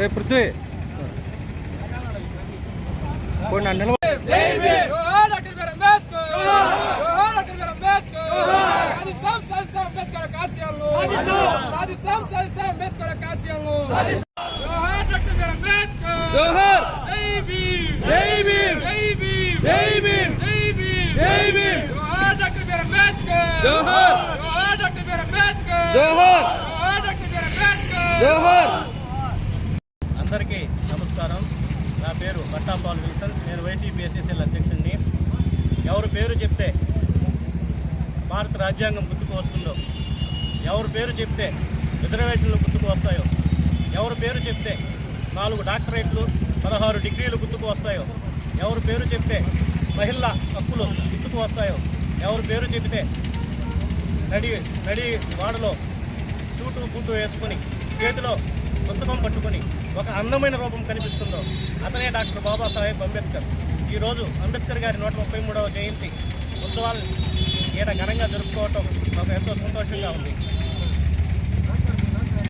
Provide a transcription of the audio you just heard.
ఏ పృథ్వీ. కొన్ని అంబేద్కర్ సాధిస్తాం సాధిస్తాం అంబేద్కర్ ఆశయాలను జోహార్ డాక్టర్ అంబేద్కర్. జోహార్. జై భీమ్ జై భీమ్. జై భీమ్. జై భీమ్. జై భీమ్ జై భీమ్ జోహార్ డాక్టర్ బిఆర్ అంబేద్కర్ జోహార్ జోహార్ డాక్టర్ అందరికీ నమస్కారం. నా పేరు పట్టాపాల్ విల్సన్. నేను వైసీపీ ఎస్ఎస్ఎల్ అధ్యక్షుడిని. ఎవరు పేరు చెప్తే భారత రాజ్యాంగం గుర్తుకు వస్తుందో? ఎవరు పేరు చెప్తే రిజర్వేషన్లు గుర్తుకు వస్తాయో? ఎవరు పేరు చెప్తే నాలుగు డాక్టరేట్లు పదహారు డిగ్రీలు గుర్తుకు వస్తాయో? ఎవరు పేరు చెప్తే మహిళల హక్కులు గుర్తుకు వస్తాయో? ఎవరు పేరు చెబితే నడి నడి వాడలో చూటు గుడ్డు వేసుకొని చేతిలో పుస్తకం పట్టుకొని ఒక అందమైన రూపం కనిపిస్తుందో అతనే డాక్టర్ బాబాసాహెబ్ అంబేద్కర్. ఈరోజు అంబేద్కర్ గారి నూట ముప్పై మూడవ జయంతి ఉత్సవాలను ఈడ ఘనంగా జరుపుకోవటం మాకు ఎంతో సంతోషంగా ఉంది.